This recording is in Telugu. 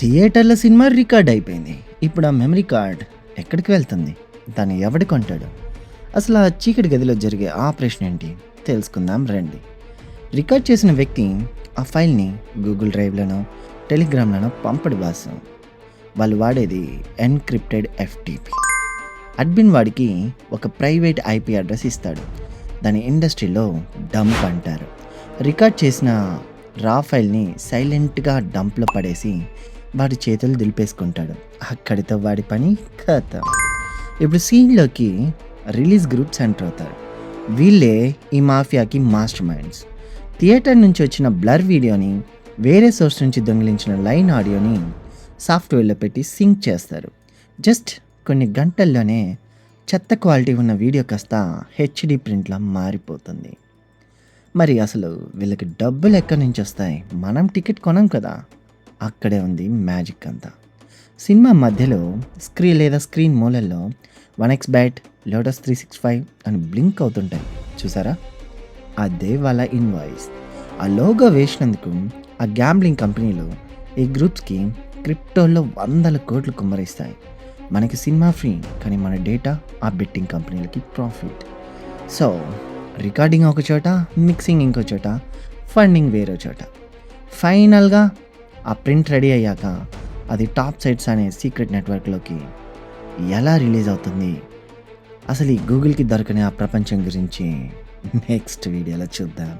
థియేటర్లో సినిమా రికార్డ్ అయిపోయింది. ఇప్పుడు ఆ మెమరీ కార్డ్ ఎక్కడికి వెళ్తుంది? దాన్ని ఎవడు కొంటాడు? అసలు ఆ చీకటి గదిలో జరిగే ఆపరేషన్ ఏంటి? తెలుసుకుందాం రండి. రికార్డ్ చేసిన వ్యక్తి ఆ ఫైల్ని గూగుల్ డ్రైవ్లోనో టెలిగ్రామ్లోనో పంపడి వాసం వాళ్ళు వాడేది ఎన్క్రిప్టెడ్ ఎఫ్టీపీ. అడ్మిన్ వాడికి ఒక ప్రైవేట్ ఐపీ అడ్రస్ ఇస్తాడు. దాని ఇండస్ట్రీలో డంప్ అంటారు. రికార్డ్ చేసిన రా ఫైల్ని సైలెంట్గా డంప్లో పడేసి వాడి చేతులు దిలిపేసుకుంటాడు. అక్కడితో వాడి పని కథ ఇప్పుడు సీన్లోకి రిలీజ్ గ్రూప్స్ ఎంటర్ అవుతారు. వీళ్ళే ఈ మాఫియాకి మాస్టర్ మైండ్స్ థియేటర్ నుంచి వచ్చిన బ్లర్ వీడియోని వేరే సోర్స్ నుంచి దొంగిలించిన లైన్ ఆడియోని సాఫ్ట్వేర్లో పెట్టి సింక్ చేస్తారు. జస్ట్ కొన్ని గంటల్లోనే చెత్త క్వాలిటీ ఉన్న వీడియో కాస్త హెచ్డి ప్రింట్లా మారిపోతుంది. మరి అసలు వీళ్ళకి డబ్బులు ఎక్కడి నుంచి వస్తాయి? మనం టికెట్ కొనం కదా. అక్కడే ఉంది మ్యాజిక్ అంతా. సినిమా మధ్యలో స్క్రీన్ లేదా స్క్రీన్ మూలల్లో one X bet Lotus three six five అని బ్లింక్ అవుతుంటాయి. చూసారా? అదే వాళ్ళ ఇన్వాయిస్. ఆ లోగో వేసినందుకు ఆ గ్యాంబ్లింగ్ కంపెనీలు ఈ గ్రూప్స్కి క్రిప్టోల్లో వందల కోట్లు కుమ్మరిస్తాయి. మనకి సినిమా ఫ్రీ కానీ మన డేటా ఆ బెట్టింగ్ కంపెనీలకి ప్రాఫిట్. సో రికార్డింగ్ ఒక చోట మిక్సింగ్ ఇంకో చోట ఫండింగ్ వేరే చోట. ఫైనల్గా ఆ ప్రింట్ రెడీ అయ్యాక అది టాప్ సైట్స్ అనే సీక్రెట్ నెట్వర్క్లోకి ఎలా రిలీజ్ అవుతుంది? అసలు ఈ గూగుల్కి దొరకని ఆ ప్రపంచం గురించి నెక్స్ట్ వీడియోలో చూద్దాం.